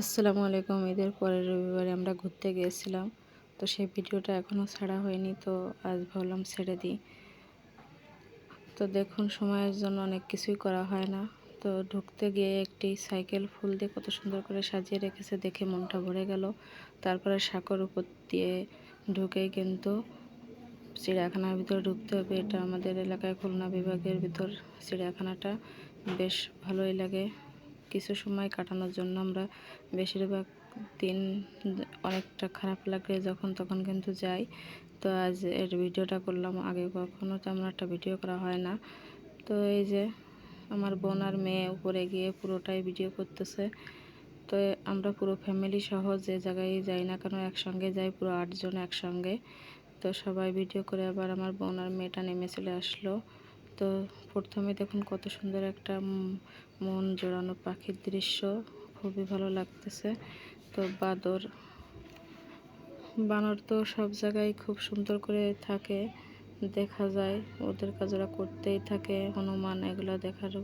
আসসালামু আলাইকুম, ঈদের পরের রবিবারে আমরা ঘুরতে গিয়েছিলাম। তো সেই ভিডিওটা এখনও ছাড়া হয়নি, তো আজ ভাবলাম ছেড়ে দিই। তো দেখুন, সময়ের জন্য অনেক কিছুই করা হয় না। তো ঢুকতে গিয়ে একটি সাইকেল ফুল দিয়ে কত সুন্দর করে সাজিয়ে রেখেছে দেখে মনটা ভরে গেল। তারপরে সাঁকর উপর দিয়ে ঢুকেই কিন্তু চিড়িয়াখানার ভিতরে ঢুকতে হবে। এটা আমাদের এলাকায় খুলনা বিভাগের ভিতর চিড়িয়াখানাটা। বেশ ভালোই লাগে। কিছু সময় কাটানোর জন্য আমরা বেশিরভাগ দিন অনেকটা খারাপ লাগে যখন তখন কিন্তু যাই। তো আজ এর ভিডিওটা করলাম, আগে কখনো তেমন একটা ভিডিও করা হয় না। তো এই যে আমার বোন আর মেয়ে উপরে গিয়ে পুরোটাই ভিডিও করতেছে। তো আমরা পুরো ফ্যামিলি সহ যে জায়গায় যাই না কেন একসঙ্গে যাই, পুরো আটজন একসঙ্গে। তো সবাই ভিডিও করে আবার আমার বোন আর মেয়েটা নেমে চলে আসলো। তো প্রথমে দেখুন কত সুন্দর একটা মন জোড়ানো পাখির দৃশ্য, খুবই ভালো লাগতেছে। তো বাদর, বানর তো সব জায়গায় খুব সুন্দর করে থাকে, দেখা যায়। ওদের কাজ ওরা করতেই থাকে, হনুমান এগুলো দেখার।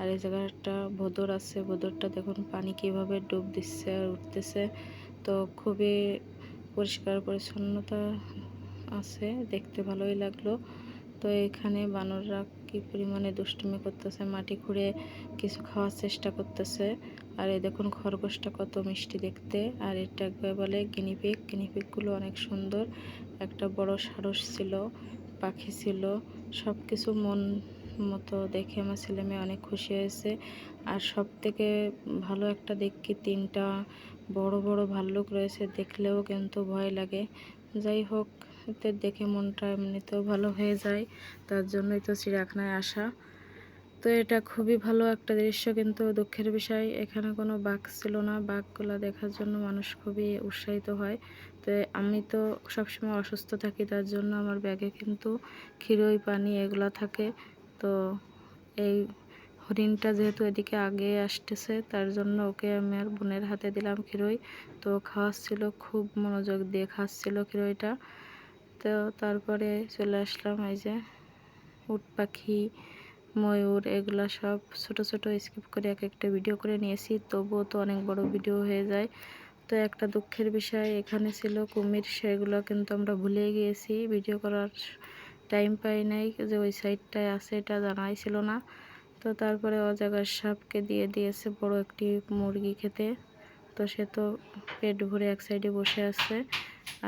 আর এই জায়গাটা ভোদর আছে, ভোদরটা দেখুন পানি কীভাবে ডুব দিচ্ছে আর উঠতেছে। তো খুবই পরিষ্কার পরিচ্ছন্নতা আছে, দেখতে ভালোই লাগল। তো এখানে বানররা কি পরিমাণে দুষ্টুমি করতেছে, মাটি খুঁড়ে কিছু খাওয়ার চেষ্টা করতেছে। আর এই দেখুন খরগোশটা কত মিষ্টি দেখতে। আর এটা বলে গিনিপিক গিনিপিকগুলো অনেক সুন্দর। একটা বড় সারস ছিল, পাখি ছিল। সব কিছু মন মতো দেখে আমার ছেলে মেয়ে অনেক খুশি হয়েছে। আর সব থেকে ভালো একটা দেখি তিনটা বড় বড় ভাল্লুক রয়েছে, দেখলেও কিন্তু ভয় লাগে। যাই হোক এতে দেখে মনটা এমনিতেও ভালো হয়ে যায়। তার জন্যই তো চিড়িয়াখানায় আসা। তো এটা খুবই ভালো একটা দৃশ্য কিন্তু দুঃখের বিষয়। এখানে কোনো বাঘ ছিল না। বাঘগুলো দেখার জন্য মানুষ খুবই উৎসাহিত হয়। তো আমি তো সবসময় অসুস্থ থাকি, তার জন্য আমার ব্যাগে কিন্তু ক্ষীরই পানি এগুলো থাকে। তো এই হরিণটা যেহেতু এদিকে আগে আসতেছে, তার জন্য ওকে আমি আর বোনের হাতে দিলাম ক্ষীরই। তো খাওয়াচ্ছিল, খুব মনোযোগ দিয়ে খাচ্ছিল ক্ষীরইটা। তো তারপরে চলে আসলাম এই যে উট পাখি, ময়ূর এগুলা সব ছোট ছোট স্কিপ করে এক একটা ভিডিও করে নিয়েছি। তবুও তো অনেক বড় ভিডিও হয়ে যায়। তো একটা দুঃখের বিষয় এখানে ছিল কুমির, সেগুলো কিন্তু আমরা ভুলে গিয়েছি। ভিডিও করার টাইম পাই নাই যে ওই সাইডটায় আছে এটা জানাই ছিল না। তো তারপরে অজাগার সাপকে দিয়ে দিয়েছে বড় একটি মুরগি খেতে। তো সে তো পেট ভরে এক সাইডে বসে আছে।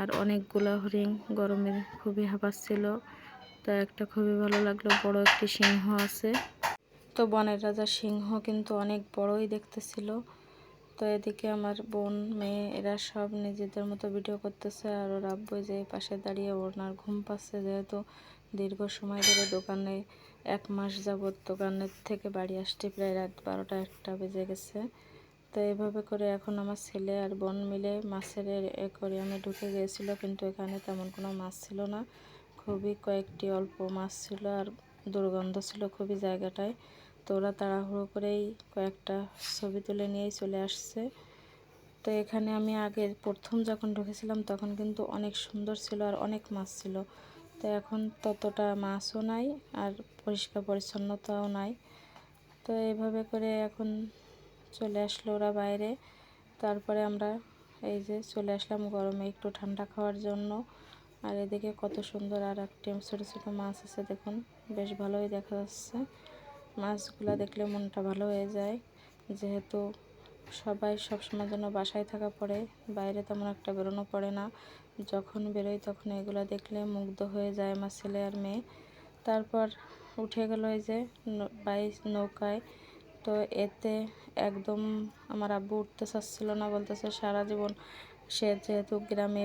আর অনেকগুলা হরিণ গরমে খুবই হাঁপাচ্ছিল তো একটা খুবই ভালো লাগল, বড় একটি সিংহ আছে। তো বনের রাজা সিংহ কিন্তু অনেক বড়ই দেখতেছিল। তো এদিকে আমার বোন, মেয়ে, এরা সব নিজেদের মতো ভিডিও করতেছে আর ওর আব্বু যে পাশে দাঁড়িয়ে ওনার ঘুম পাচ্ছে, যেহেতু দীর্ঘ সময় ধরে দোকানে এক মাস যাবৎ দোকানের থেকে বাড়ি আসতে প্রায় রাত বারোটা একটা বেজে গেছে। তো এইভাবে করে এখন আমার ছেলে আর বোন মিলে মাছের অ্যাকোরিয়ামে ঢুকে গিয়েছিল, কিন্তু এখানে তেমন কোনো মাছ ছিল না। খুবই কয়েকটি অল্প মাছ ছিল আর দুর্গন্ধ ছিল খুবই জায়গাটায়। তো ওরা তাড়াহুড়ো করেই কয়েকটা ছবি তুলে নিয়েই চলে আসছে। তো এখানে আমি আগে প্রথম যখন ঢুকেছিলাম তখন কিন্তু অনেক সুন্দর ছিল আর অনেক মাছ ছিল। তো এখন ততটা মাছও নাই আর পরিষ্কার পরিচ্ছন্নতাও নাই। তো এইভাবে করে এখন চলে আসলো ওরা বাইরে। তারপরে আমরা এই যে চলে আসলাম গরমে একটু ঠান্ডা খাওয়ার জন্য। আর এদিকে কত সুন্দর আর একটি ছোটো ছোটো মাছ আছে দেখুন, বেশ ভালোই দেখা যাচ্ছে। মাছগুলো দেখলে মনটা ভালো হয়ে যায়। যেহেতু সবাই সবসময়ের জন্য বাসায় থাকা পড়ে, বাইরে তেমন একটা বেরোনো পড়ে না। যখন বেরোই তখন এগুলো দেখলে মুগ্ধ হয়ে যায় আমার ছেলে আর মেয়ে। তারপর উঠে গেল এই যে বাইশ নৌকায়। তো এতে একদম আমার আব্বু উঠতে চাচ্ছিল না, বলতেছে সারা জীবন সে যেহেতু গ্রামে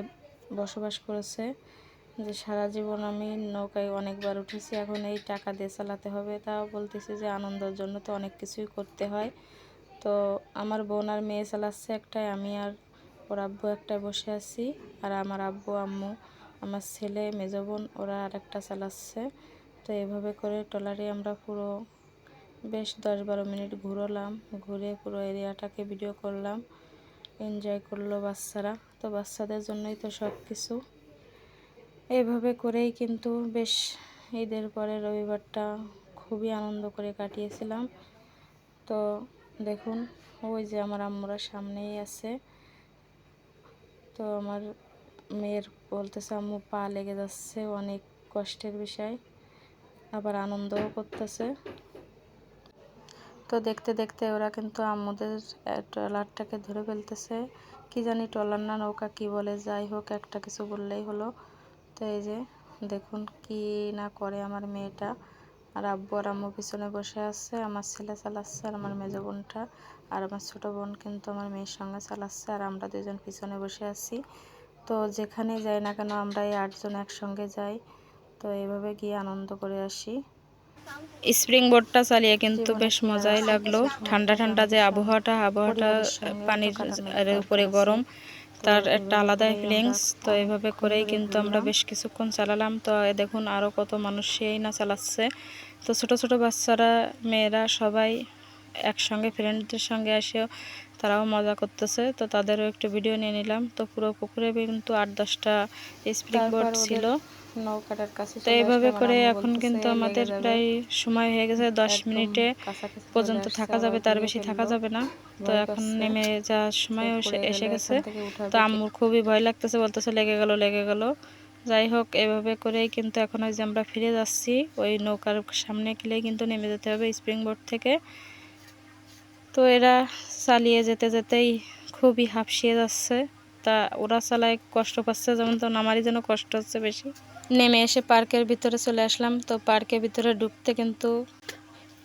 বসবাস করেছে, যে সারা জীবন আমি নৌকায় অনেকবার উঠেছি, এখন এই টাকা দিয়ে চালাতে হবে। তাও বলতেছি যে আনন্দের জন্য তো অনেক কিছুই করতে হয়। তো আমার বোন আর মেয়ে চালাচ্ছে একটাই, আমি আর ওর আব্বু একটাই বসে আছি। আর আমার আব্বু, আম্মু, আমার ছেলে, মেজ বোন, ওরা আর একটা চালাচ্ছে। তো এভাবে করে ট্রলারে আমরা পুরো বেশ দশ বারো মিনিট ঘুরলাম, ঘুরে পুরো এরিয়াটাকে ভিডিও করলাম এনজয় করল বাচ্চারা। তো বাচ্চাদের জন্যই তো সব কিছু এভাবে করেই কিন্তু বেশ ঈদের পরে রবিবারটা খুবই আনন্দ করে কাটিয়েছিলাম। তো দেখুন, ওই যে আমার আম্মুরা সামনেই আছে। তো আমার মেয়ের বলতেছে, আম্মু, পা লেগে যাচ্ছে। অনেক কষ্টের বিষয়। আবার আনন্দও করতেছে। তো দেখতে দেখতে ওরা কিন্তু আম্মুদের ট্রলারটাকে ধরে ফেলতেছে। কি জানি ট্রলার না নৌকা কি বলে, যাই হোক, একটা কিছু বললেই হলো। তো এই যে, দেখুন কি না করে আমার মেয়েটা। আর আব্বু আর আম্মু পিছনে বসে আছে, আমার ছেলে চালাচ্ছে আর আমার মেজো বোনটা। আর আমার ছোটো বোন কিন্তু আমার মেয়ের সঙ্গে চালাচ্ছে আর আমরা দুজন পিছনে বসে আছি। তো যেখানে যাই না কেন আমরা এই আটজন একসঙ্গে যাই। তো এইভাবে গিয়ে আনন্দ করে আসি। স্প্রিং বোর্ডটা চালিয়ে কিন্তু বেশ মজাই লাগল। ঠান্ডা ঠান্ডা যে আবহাওয়াটা আবহাওয়াটা পানির উপরে গরম তার একটা আলাদাই ফিলিংস তো এভাবে করেই কিন্তু আমরা বেশ কিছুক্ষণ চালালাম। তো দেখুন আরও কত মানুষ সেই না চালাচ্ছে। তো ছোট ছোট বাচ্চারা মেয়েরা সবাই একসঙ্গে ফ্রেন্ডদের সঙ্গে এসেও তারাও মজা করতেছে। তো তাদেরও একটু ভিডিও নিয়ে নিলাম। তো পুরো পুকুরে কিন্তু আট দশটা স্প্রিং বোর্ড ছিল। নৌকাটার কাছে তো এইভাবে করে এখন কিন্তু আমাদের প্রায় সময় হয়ে গেছে দশ মিনিটে পর্যন্ত থাকা যাবে তার বেশি থাকা যাবে না। তো এখন নেমে যাওয়ার সময় এসে গেছে। তো আম্মুর খুবই ভয় লাগতেছে বলতেছে লেগে গেল লেগে গেল। যাই হোক এভাবে করেই কিন্তু এখন ওই যে আমরা ফিরে যাচ্ছি ওই নৌকার সামনে গেলেই কিন্তু নেমে যেতে হবে স্প্রিং বোর্ড থেকে। তো এরা চালিয়ে যেতে যেতেই খুবই হাঁপসিয়ে যাচ্ছে। তা ওরা চালায় কষ্ট পাচ্ছে যেমন তো আমারই যেন কষ্ট হচ্ছে বেশি। নেমে এসে পার্কের ভিতরে চলে আসলাম। তো পার্কের ভিতরে ঢুকতে কিন্তু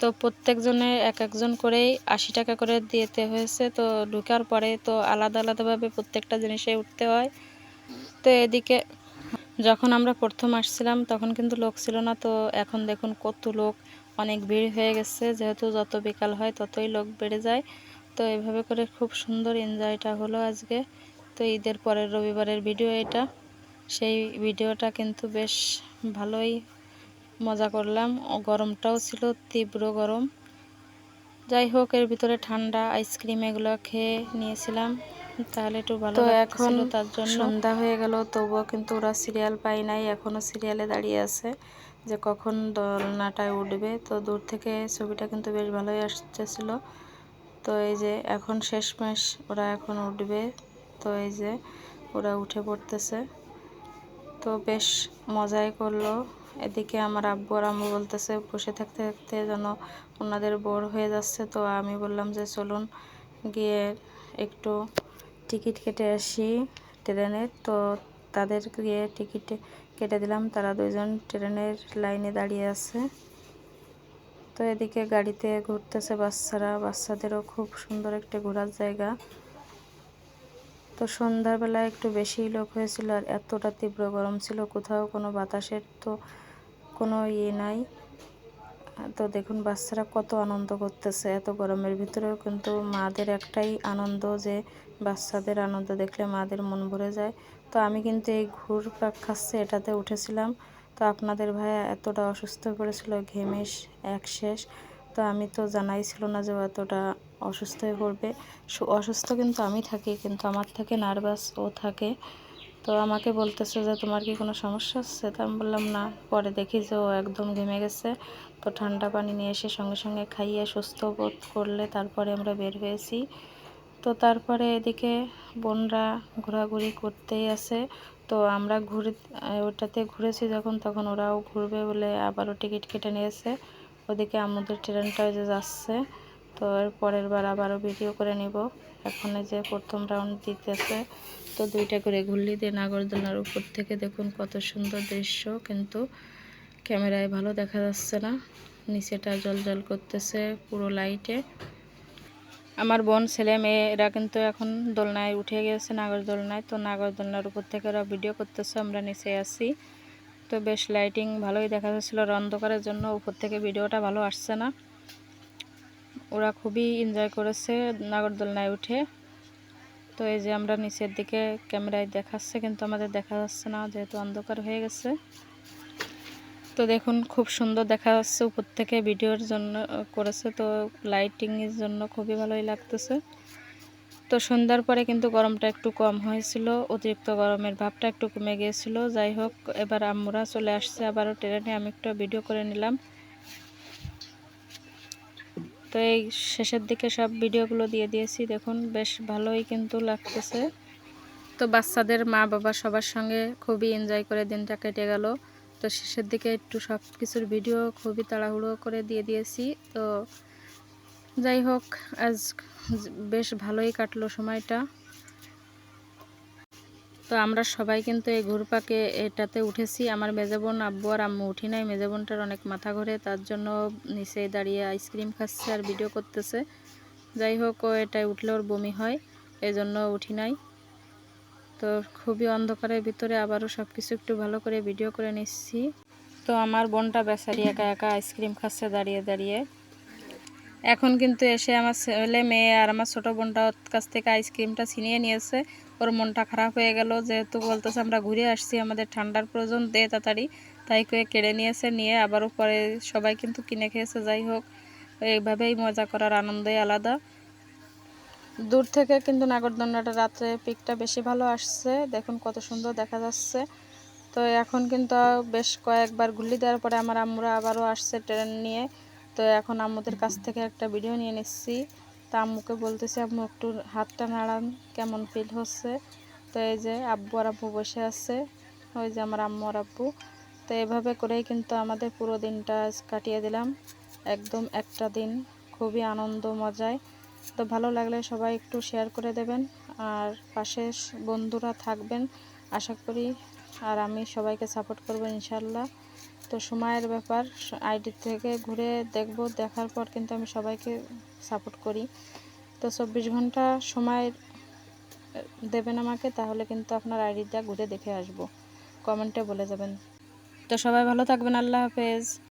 তো প্রত্যেকজনে এক একজন করেই আশি টাকা করে দিতে হয়েছে। তো ঢুকার পরে তো আলাদা আলাদাভাবে প্রত্যেকটা জিনিসে উঠতে হয়। তো এদিকে যখন আমরা প্রথম আসছিলাম তখন কিন্তু লোক ছিল না। তো এখন দেখুন কত লোক, অনেক ভিড় হয়ে গেছে। যেহেতু যত বিকাল হয় ততই লোক বেড়ে যায়। তো এভাবে করে খুব সুন্দর এনজয়টা হলো আজকে। তো ঈদের পরের রবিবারের ভিডিও এটা। সেই ভিডিওটা কিন্তু বেশ ভালোই মজা করলাম। গরমটাও ছিল তীব্র গরম। যাই হোক এর ভিতরে ঠান্ডা আইসক্রিম এগুলো খেয়ে নিয়েছিলাম। তাহলে একটু ভালো এখন তার জন্য। সন্ধ্যা হয়ে গেল তবুও কিন্তু ওরা সিরিয়াল পাই নাই এখনও সিরিয়ালে দাঁড়িয়ে আছে যে কখন দোলনাটায় উঠবে। তো দূর থেকে ছবিটা কিন্তু বেশ ভালোই আসতেছিল। তো এই যে এখন শেষমেশ ওরা এখন উঠবে। তো এই যে ওরা উঠে পড়তেছে। তো বেশ মজাই করল। এদিকে আমার আব্বু আর আম্মু বলতেছে, বসে থাকতে থাকতে যেন ওনাদের বোর হয়ে যাচ্ছে। তো আমি বললাম যে, চলুন গিয়ে একটু টিকিট কেটে আসি ট্রেনের তো তাদের গিয়ে টিকিট কেটে দিলাম। তারা দুজন ট্রেনের লাইনে দাঁড়িয়ে আছে। তো এদিকে গাড়িতে ঘুরতেছে বাচ্চারা। বাচ্চাদেরও খুব সুন্দর একটা ঘোরার জায়গা। তো সন্ধ্যাবেলায় একটু বেশি লোক হয়েছিল আর এতটা তীব্র গরম ছিল, কোথাও কোনো বাতাসের তো কোনো ইয়ে নাই। তো দেখুন বাচ্চারা কত আনন্দ করতেছে, এত গরমের ভিতরেও কিন্তু মাদের একটাই আনন্দ যে বাচ্চাদের আনন্দ দেখলে মাদের মন ভরে যায়। তো আমি কিন্তু এই ঘুর পাক খাচ্ছে এটাতে উঠেছিলাম। তো আপনাদের ভাইয়া এতটা অসুস্থ করেছিল ঘেমে এক শেষ তো আমি তো জানাই ছিল না যে এতটা অসুস্থ হয়ে পড়বে অসুস্থ কিন্তু আমি থাকি, কিন্তু আমার থেকে নার্ভাস ও থাকে। তো আমাকে বলতেছে যে, তোমার কি কোনো সমস্যা হচ্ছে? তো আমি বললাম, না। পরে দেখি যে ও একদম ঘেমে গেছে। তো ঠান্ডা পানি নিয়ে এসে সঙ্গে সঙ্গে খাইয়ে সুস্থ বোধ করলে তারপরে আমরা বের হয়েছি। তো তারপরে এদিকে বোনরা ঘোরাঘুরি করতেই আছে। তো আমরা ঘুরে, ওটাতে ঘুরেছি যখন, তখন ওরাও ঘুরবে বলে আবারও টিকিট কেটে নিয়েছে। ওদিকে আমাদের ট্রেনটা যে যাচ্ছে। তো এর পরের বার আবারও ভিডিও করে নিব। এখন যে প্রথম রাউন্ড দিতেছে, তো দুইটা করে ঘুরলি দিয়ে নাগরদোলার উপর থেকে দেখুন কত সুন্দর দৃশ্য। কিন্তু ক্যামেরায় ভালো দেখা যাচ্ছে না, নিচেটা জল জল করতেছে পুরো লাইটে আমার বোন, ছেলে মেয়ে এরা কিন্তু এখন দোলনায় উঠে গেছে নাগরদোলনায়। তো নাগরদোলনার উপর থেকে ওরা ভিডিও করতেছে, আমরা নিচে আসি তো বেশ লাইটিং ভালোই দেখা যাচ্ছিল অন্ধকারের জন্য উপর থেকে ভিডিওটা ভালো আসছে না। ওরা খুবই এনজয় করেছে নাগরদোলনায় উঠে। তো এই যে আমরা নিচের দিকে ক্যামেরায় দেখাচ্ছে, কিন্তু আমাদের দেখা যাচ্ছে না, যেহেতু অন্ধকার হয়ে গেছে। তো দেখুন, খুব সুন্দর দেখা যাচ্ছে, উপর থেকে ভিডিওর জন্য করেছে। তো লাইটিংয়ের জন্য খুবই ভালোই লাগতেছে। তো সন্ধ্যার পরে কিন্তু গরমটা একটু কম হয়েছিল, অতিরিক্ত গরমের ভাবটা একটু কমে গিয়েছিল। যাই হোক, এবার আমরা চলে আসছে, আবারও ট্রেনে। আমি একটু ভিডিও করে নিলাম। তো এই শেষের দিকে সব ভিডিওগুলো দিয়ে দিয়েছি। দেখুন, বেশ ভালোই কিন্তু লাগতেছে। তো বাচ্চাদের মা বাবা সবার সঙ্গে খুবই এনজয় করে দিনটা কেটে গেল। তো শেষের দিকে একটু সব কিছুর ভিডিও খুবই তাড়াহুড়ো করে দিয়ে দিয়েছি। তো যাই হোক, আজ বেশ ভালোই কাটলো সময়টা। তো আমরা সবাই কিন্তু এই ঘুরপাকে এটাতে উঠেছি। আমার মেজাবোন আব্বু আর আম্মু উঠি নাই। মেজাবোনটার অনেক মাথা ঘোরে, তার জন্য নিচে দাঁড়িয়ে আইসক্রিম খাচ্ছে আর ভিডিও করতেছে। যাই হোক, ও এটাই উঠলে ওর বমি হয় এই জন্য উঠি নাই। তো খুবই অন্ধকারের ভিতরে আবারও সব কিছু একটু ভালো করে ভিডিও করে নিচ্ছি। তো আমার বোনটা বেচারি একা একা আইসক্রিম খাচ্ছে, দাঁড়িয়ে দাঁড়িয়ে। এখন কিন্তু এসে আমার ছেলে, মেয়ে আর আমার ছোটো বোনটা ওর কাছ থেকে আইসক্রিমটা ছিনিয়ে নিয়েছে। ওর মনটা খারাপ হয়ে গেল, যেহেতু বলতেছে আমরা ঘুরে আসছি আমাদের ঠান্ডার প্রয়োজন দে তাড়াতাড়ি। তাই করে কেড়ে নিয়েছে, নিয়ে আবারও পরে সবাই কিন্তু কিনে খেয়েছে, যাই হোক। এইভাবেই মজা করার আনন্দই আলাদা। দূর থেকে কিন্তু নাগরদন্ডাটা রাত্রে পিকটা বেশি ভালো আসছে। দেখুন কত সুন্দর দেখা যাচ্ছে। তো এখন কিন্তু বেশ কয়েকবার গুল্লি দেওয়ার পরে আমার আম্মুরা আবারও আসছে ট্রেন নিয়ে। তো এখন আম্মুদের কাছ থেকে একটা ভিডিও নিয়ে নিচ্ছি। তা আম্মুকে বলতেছি, আম্মু, একটু হাতটা নাড়ান, কেমন ফিল হচ্ছে? তো এই যে আব্বু আর আব্বু বসে আছে, ওই যে আমার আম্মু আর আব্বু। তো এভাবে করেই কিন্তু আমাদের পুরো দিনটা কাটিয়ে দিলাম। একদম একটা দিন, খুবই আনন্দ মজায়। তো ভালো লাগলে সবাই একটু শেয়ার করে দেবেন, আর পাশে বন্ধুরা থাকবেন, আশা করি। আর আমি সবাইকে সাপোর্ট করব ইনশাল্লাহ তো সময়ের ব্যাপার আইডি থেকে ঘুরে দেখব, দেখার পর কিন্তু আমি সবাইকে সাপোর্ট করি। তো চব্বিশ ঘণ্টা সময় দেবেন আমাকে, তাহলে কিন্তু আপনার আইডিটা ঘুরে দেখে আসব। কমেন্টে বলে যাবেন। তো সবাই ভালো থাকবেন, আল্লাহ হাফেজ।